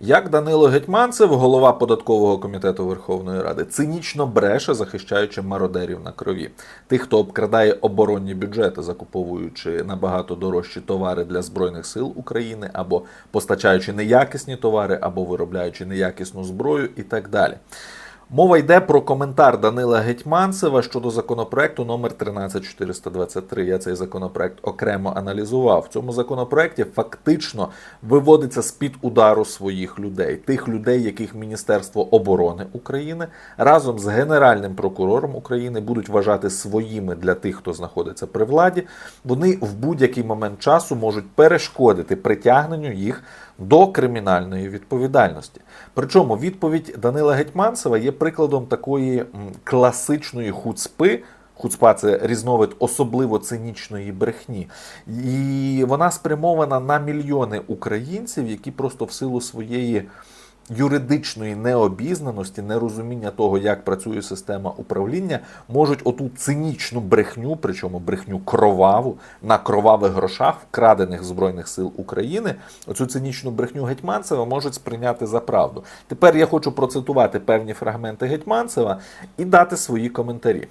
Як Данило Гетьманцев, голова податкового комітету Верховної Ради, цинічно бреше, захищаючи мародерів на крові, тих, хто обкрадає оборонні бюджети, закуповуючи набагато дорожчі товари для збройних сил України, або постачаючи неякісні товари, або виробляючи неякісну зброю, і так далі. Мова йде про коментар Данила Гетьманцева щодо законопроекту номер 13423. Я цей законопроект окремо аналізував. В цьому законопроекті фактично виводиться з-під удару своїх людей, тих людей, яких Міністерство оборони України разом з Генеральним прокурором України будуть вважати своїми для тих, хто знаходиться при владі. Вони в будь-який момент часу можуть перешкодити притягненню їх до кримінальної відповідальності. Причому відповідь Данила Гетьманцева є прикладом такої класичної хуцпи. Хуцпа це різновид особливо цинічної брехні, і вона спрямована на мільйони українців, які просто в силу своєї юридичної необізнаності, нерозуміння того, як працює система управління, можуть оту цинічну брехню, причому брехню кроваву на кровавих грошах, вкрадених збройних сил України. Оцю цинічну брехню Гетьманцева можуть сприйняти за правду. Тепер я хочу процитувати певні фрагменти Гетьманцева і дати свої коментарі.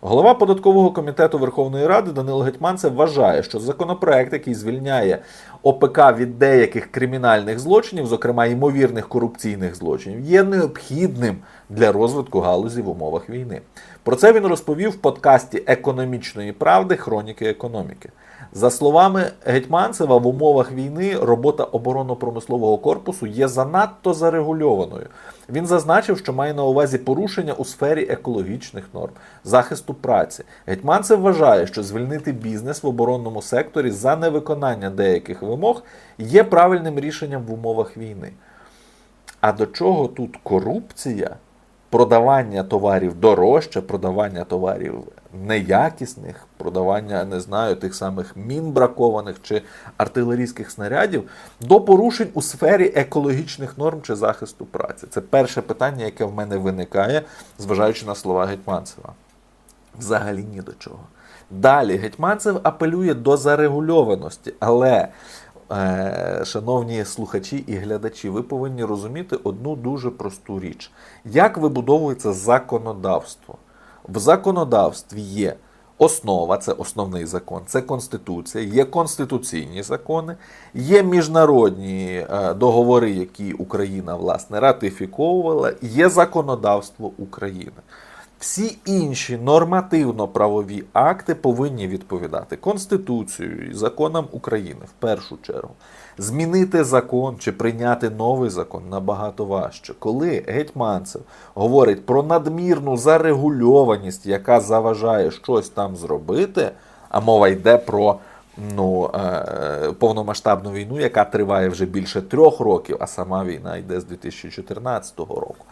Голова податкового комітету Верховної Ради Данило Гетьманцев вважає, що законопроект, який звільняє ОПК від деяких кримінальних злочинів, зокрема ймовірних корупційних злочинів, є необхідним для розвитку галузі в умовах війни. Про це він розповів в подкасті економічної правди Хроніки економіки. За словами Гетьманцева, в умовах війни робота оборонно-промислового корпусу є занадто зарегульованою. Він зазначив, що має на увазі порушення у сфері екологічних норм, захисту праці. Гетьманцев вважає, що звільнити бізнес в оборонному секторі за невиконання деяких вимог є правильним рішенням в умовах війни. А до чого тут корупція, продавання товарів дорожче, продавання товарів неякісних, продавання, не знаю, тих самих мін бракованих чи артилерійських снарядів до порушень у сфері екологічних норм чи захисту праці? Це перше питання, яке в мене виникає, зважаючи на слова Гетьманцева. Взагалі ні до чого. Далі Гетьманцев апелює до зарегульованості, але, шановні слухачі і глядачі, ви повинні розуміти одну дуже просту річ: як вибудовується законодавство. В законодавстві є основа, це основний закон, це конституція, є конституційні закони, є міжнародні е, договори, які Україна власне ратифіковувала, є законодавство України. Всі інші нормативно-правові акти повинні відповідати Конституцією і законам України в першу чергу. Змінити закон чи прийняти новий закон набагато важче. Коли Гетьманцев говорить про надмірну зарегульованість, яка заважає щось там зробити, а мова йде про ну, е, повномасштабну війну, яка триває вже більше трьох років, а сама війна йде з 2014 року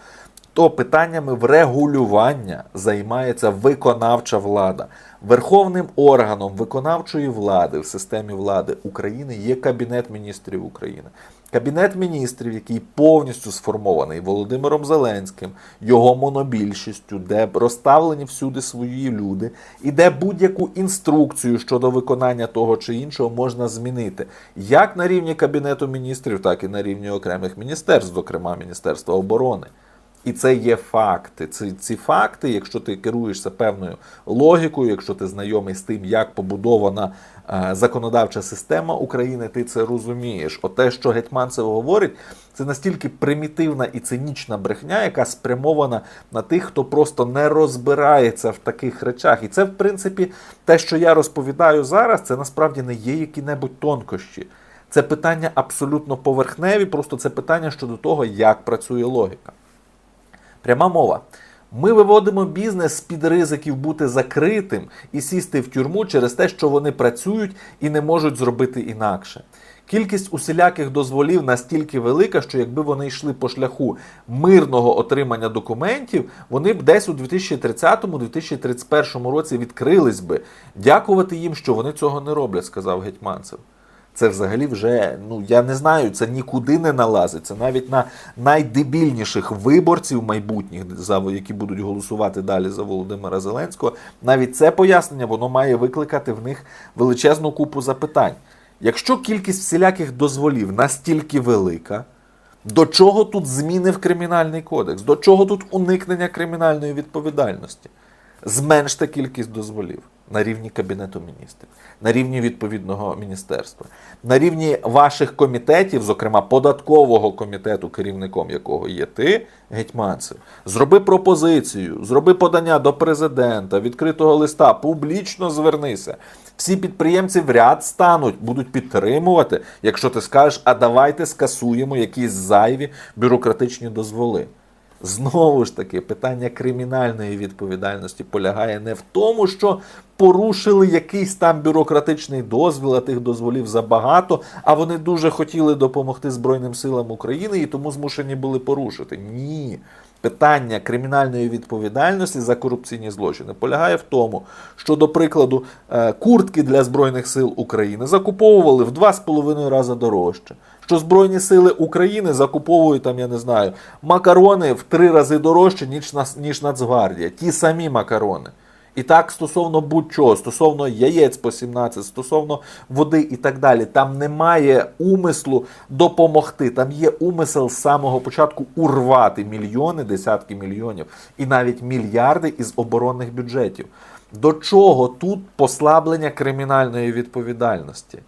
то питаннями врегулювання займається виконавча влада. Верховним органом виконавчої влади в системі влади України є Кабінет міністрів України. Кабінет міністрів, який повністю сформований Володимиром Зеленським, його монобільшістю, де розставлені всюди свої люди, і де будь-яку інструкцію щодо виконання того чи іншого можна змінити як на рівні Кабінету міністрів, так і на рівні окремих міністерств, зокрема Міністерства оборони. І це є факти. Ці, ці факти, якщо ти керуєшся певною логікою, якщо ти знайомий з тим, як побудована е, законодавча система України, ти це розумієш. От те, що Гетьманцев говорить, це настільки примітивна і цинічна брехня, яка спрямована на тих, хто просто не розбирається в таких речах. І це, в принципі, те, що я розповідаю зараз, це насправді не є які-небудь тонкощі. Це питання абсолютно поверхневі, просто це питання щодо того, як працює логіка. Пряма мова. Ми виводимо бізнес з-під ризиків бути закритим і сісти в тюрму через те, що вони працюють і не можуть зробити інакше. Кількість усіляких дозволів настільки велика, що якби вони йшли по шляху мирного отримання документів, вони б десь у 2030-2031 році відкрились би. Дякувати їм, що вони цього не роблять, сказав Гетьманцев. Це взагалі вже, ну я не знаю, це нікуди не налазить. Це навіть на найдебільніших виборців майбутніх, які будуть голосувати далі за Володимира Зеленського. Навіть це пояснення воно має викликати в них величезну купу запитань. Якщо кількість всіляких дозволів настільки велика, До чого тут зміни в кримінальний кодекс? До чого тут уникнення кримінальної відповідальності? Зменште кількість дозволів на рівні Кабінету міністрів, на рівні відповідного міністерства, на рівні ваших комітетів, зокрема податкового комітету, керівником якого є ти, Гетьманцев. Зроби пропозицію, зроби подання до президента, відкритого листа, публічно звернися. Всі підприємці в ряд стануть, будуть підтримувати, якщо ти скажеш, а давайте скасуємо якісь зайві бюрократичні дозволи. Знову ж таки, питання кримінальної відповідальності полягає не в тому, що порушили якийсь там бюрократичний дозвіл, а тих дозволів забагато, а вони дуже хотіли допомогти Збройним силам України і тому змушені були порушити. Ні. Питання кримінальної відповідальності за корупційні злочини полягає в тому, що, до прикладу, е, куртки для Збройних сил України закуповували в 2,5 рази дорожче. Що Збройні сили України закуповують там, я не знаю, макарони в три рази дорожче, ніж, ніж Нацгвардія. Ті самі макарони. І так стосовно будь-чого, стосовно яєць по 17, стосовно води і так далі. Там немає умислу допомогти. Там є умисел з самого початку урвати мільйони, десятки мільйонів і навіть мільярди із оборонних бюджетів. До чого тут послаблення кримінальної відповідальності?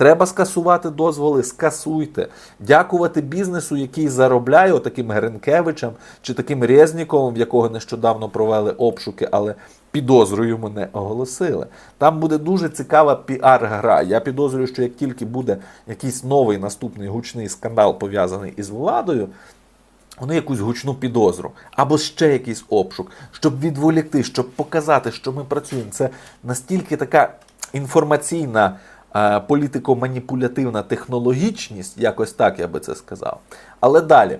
Треба скасувати дозволи, скасуйте. Дякувати бізнесу, який заробляє таким Гринкевичам чи таким Резніковим, в якого нещодавно провели обшуки, але підозрою мене оголосили. Там буде дуже цікава піар-гра. Я підозрюю, що як тільки буде якийсь новий наступний гучний скандал пов'язаний із владою. Вони якусь гучну підозру або ще якийсь обшук, щоб відволікти, щоб показати, що ми працюємо. Це настільки така інформаційна, політико-маніпулятивна технологічність, якось так я би це сказав. Але далі.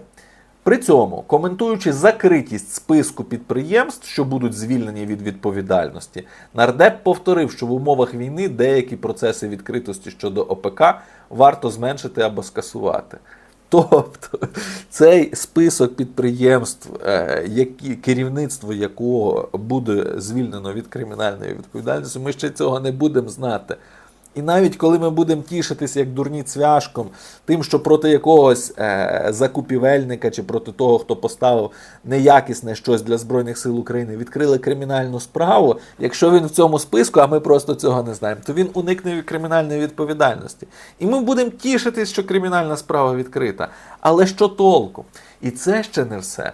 При цьому, коментуючи закритість списку підприємств, що будуть звільнені від відповідальності, нардеп повторив, що в умовах війни деякі процеси відкритості щодо ОПК варто зменшити або скасувати. Тобто цей список підприємств, е, які, керівництво якого буде звільнено від кримінальної відповідальності, ми ще цього не будемо знати. І навіть коли ми будемо тішитися як дурні цвяшком, тим, що проти якогось е, закупівельника чи проти того, хто поставив неякісне щось для Збройних сил України, відкрили кримінальну справу, якщо він в цьому списку, а ми просто цього не знаємо, то він уникне кримінальної відповідальності. І ми будемо тішитись, що кримінальна справа відкрита. Але що толку? І це ще не все.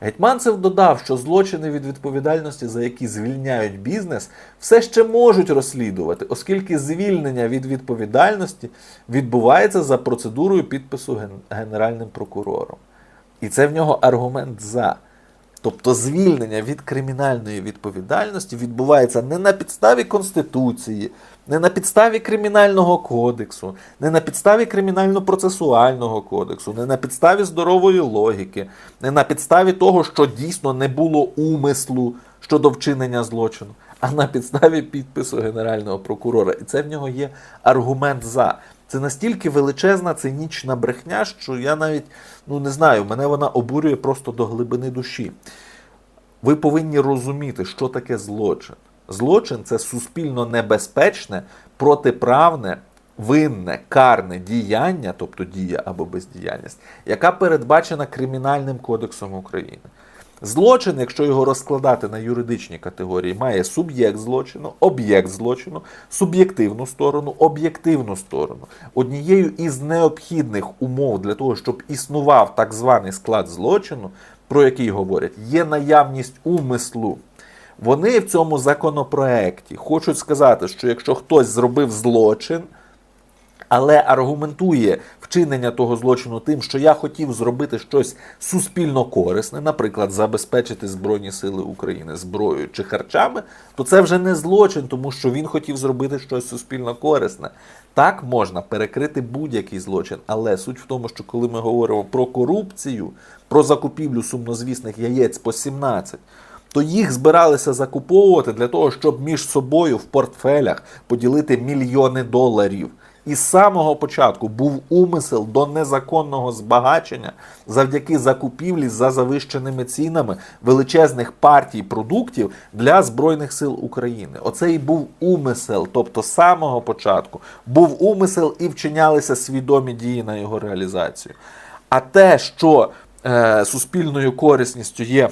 Гетьманцев додав, що злочини від відповідальності, за які звільняють бізнес, все ще можуть розслідувати, оскільки звільнення від відповідальності відбувається за процедурою підпису ген- генеральним прокурором. І це в нього аргумент за. Тобто звільнення від кримінальної відповідальності відбувається не на підставі Конституції, не на підставі Кримінального кодексу, не на підставі Кримінально-процесуального кодексу, не на підставі здорової логіки, не на підставі того, що дійсно не було умислу щодо вчинення злочину, а на підставі підпису Генерального прокурора. І це в нього є аргумент за. Це настільки величезна цинічна брехня, що я навіть ну не знаю, мене вона обурює просто до глибини душі. Ви повинні розуміти, що таке злочин. Злочин це суспільно небезпечне, протиправне, винне, карне діяння, тобто дія або бездіяльність, яка передбачена Кримінальним кодексом України. Злочин, якщо його розкладати на юридичні категорії, має суб'єкт злочину, об'єкт злочину, суб'єктивну сторону, об'єктивну сторону. Однією із необхідних умов для того, щоб існував так званий склад злочину, про який говорять, є наявність умислу. Вони в цьому законопроекті хочуть сказати, що якщо хтось зробив злочин, але аргументує вчинення того злочину тим, що я хотів зробити щось суспільно корисне, наприклад, забезпечити Збройні Сили України зброєю чи харчами, то це вже не злочин, тому що він хотів зробити щось суспільно корисне. Так можна перекрити будь-який злочин, але суть в тому, що коли ми говоримо про корупцію, про закупівлю сумнозвісних яєць по 17, то їх збиралися закуповувати для того, щоб між собою в портфелях поділити мільйони доларів. І з самого початку був умисел до незаконного збагачення завдяки закупівлі за завищеними цінами величезних партій продуктів для Збройних сил України. Оце і був умисел. Тобто з самого початку був умисел і вчинялися свідомі дії на його реалізацію. А те, що е, суспільною корисністю є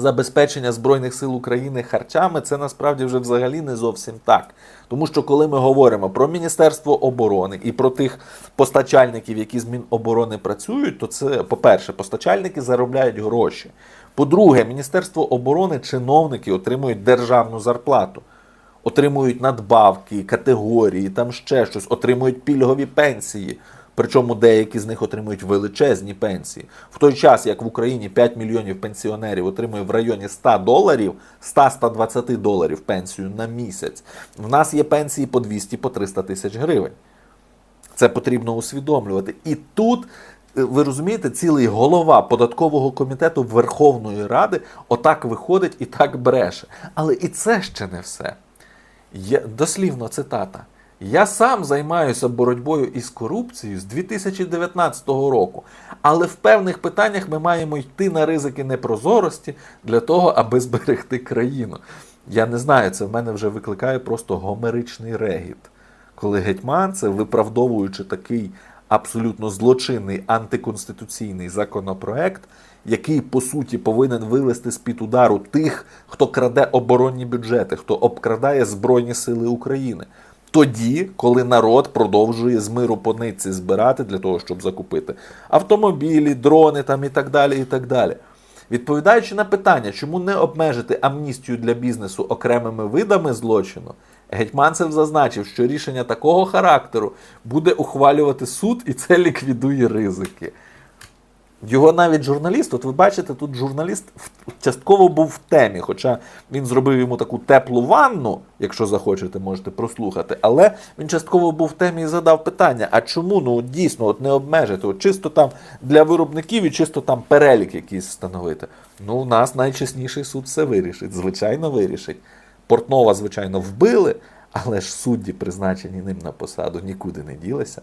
забезпечення Збройних сил України харчами, це насправді вже взагалі не зовсім так. Тому що коли ми говоримо про Міністерство оборони і про тих постачальників, які з Міноборони працюють, то це, по-перше, постачальники заробляють гроші. По-друге, Міністерство оборони чиновники отримують державну зарплату. Отримують надбавки, категорії, там ще щось, отримують пільгові пенсії. Причому деякі з них отримують величезні пенсії. В той час, як в Україні 5 мільйонів пенсіонерів отримує в районі 100 доларів, 100-120 доларів пенсію на місяць. В нас є пенсії по 200 по 300 тисяч гривень. Це потрібно усвідомлювати. І тут, е, ви розумієте, цілий голова податкового комітету Верховної Ради отак виходить і так бреше. Але і це ще не все. Я, дослівно цитата. Я сам займаюся боротьбою із корупцією з 2019 року, але в певних питаннях ми маємо йти на ризики непрозорості для того, аби зберегти країну. Я не знаю, це в мене вже викликає просто гомеричний регіт, коли гетьманцев, виправдовуючи такий абсолютно злочинний антиконституційний законопроект, який по суті повинен вивести з-під удару тих, хто краде оборонні бюджети, хто обкрадає Збройні Сили України. Тоді, коли народ продовжує з миру по нитці збирати для того, щоб закупити автомобілі, дрони там і так далі. і так далі. Відповідаючи на питання, чому не обмежити амністію для бізнесу окремими видами злочину, Гетьманцев зазначив, що рішення такого характеру буде ухвалювати суд, і це ліквідує ризики. Його навіть журналіст, от ви бачите, тут журналіст частково був в темі, хоча він зробив йому таку теплу ванну, якщо захочете, можете прослухати. Але він частково був в темі і задав питання: а чому ну дійсно от не обмежити? От чисто там для виробників і чисто там перелік якийсь встановити. Ну, у нас найчесніший суд все вирішить, звичайно, вирішить. Портнова, звичайно, вбили, але ж судді, призначені ним на посаду, нікуди не ділися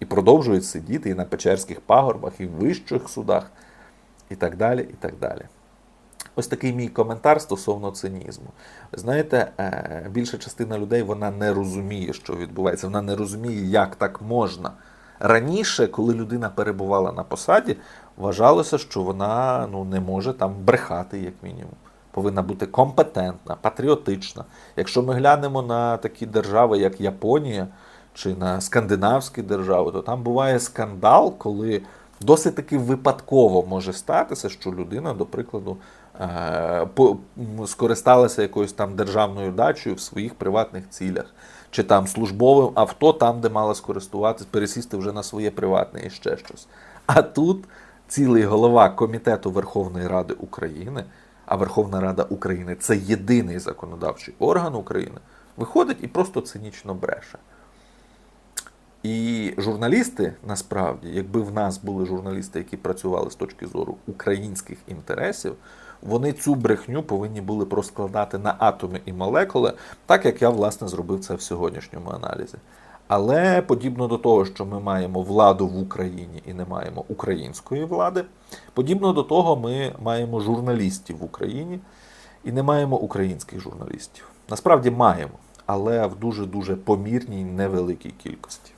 і продовжують сидіти і на Печерських пагорбах, і в вищих судах, і так далі. і так далі. Ось такий мій коментар стосовно цинізму. Знаєте, е, більша частина людей вона не розуміє, що відбувається, вона не розуміє, як так можна. Раніше, коли людина перебувала на посаді, вважалося, що вона ну, не може там брехати, як мінімум. Повинна бути компетентна, патріотична. Якщо ми глянемо на такі держави, як Японія чи на скандинавські держави, то там буває скандал, коли досить таки випадково може статися, що людина, до прикладу, е, скористалася якоюсь там державною дачею в своїх приватних цілях, чи там службовим авто, там, де мала скористуватись, пересісти вже на своє приватне і ще щось. А тут цілий голова Комітету Верховної Ради України, а Верховна Рада України це єдиний законодавчий орган України, виходить і просто цинічно бреше. І журналісти, насправді, якби в нас були журналісти, які працювали з точки зору українських інтересів, вони цю брехню повинні були проскладати на атоми і молекули, так як я власне зробив це в сьогоднішньому аналізі. Але подібно до того, що ми маємо владу в Україні і не маємо української влади, подібно до того, ми маємо журналістів в Україні і не маємо українських журналістів. Насправді маємо, але в дуже дуже помірній невеликій кількості.